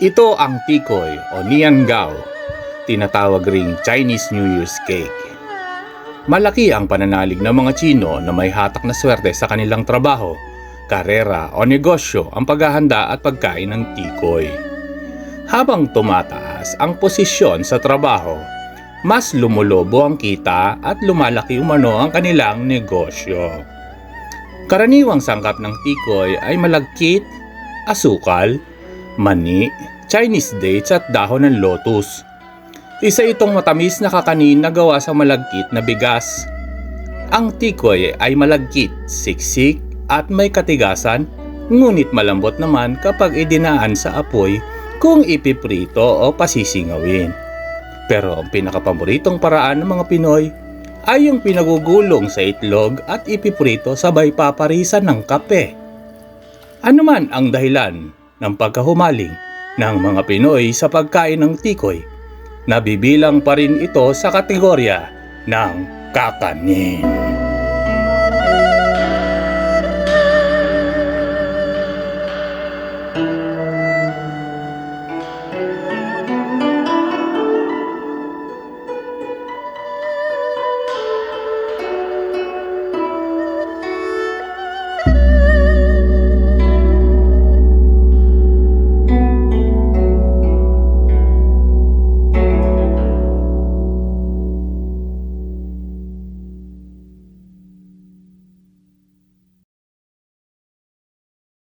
Ito ang tikoy o niangao, tinatawag ring Chinese New Year's cake. Malaki ang pananalig ng mga Chino na may hatak na swerte sa kanilang trabaho, karera o negosyo ang paghahanda at pagkain ng tikoy. Habang tumataas ang posisyon sa trabaho, mas lumulobo ang kita at lumalaki umano ang kanilang negosyo. Karaniwang sangkap ng tikoy ay malagkit, asukal, mani, Chinese dates at dahon ng lotus. Isa itong matamis na kakanin na gawa sa malagkit na bigas. Ang tikoy ay malagkit, siksik at may katigasan, ngunit malambot naman kapag idinaan sa apoy kung ipiprito o pasisingawin. Pero ang pinakapaboritong paraan ng mga Pinoy ay yung pinagugulong sa itlog at ipiprito sabay paparisan ng kape. Ano man ang dahilan ng pagkahumaling ng mga Pinoy sa pagkain ng tikoy, nabibilang pa rin ito sa kategorya ng kakanin.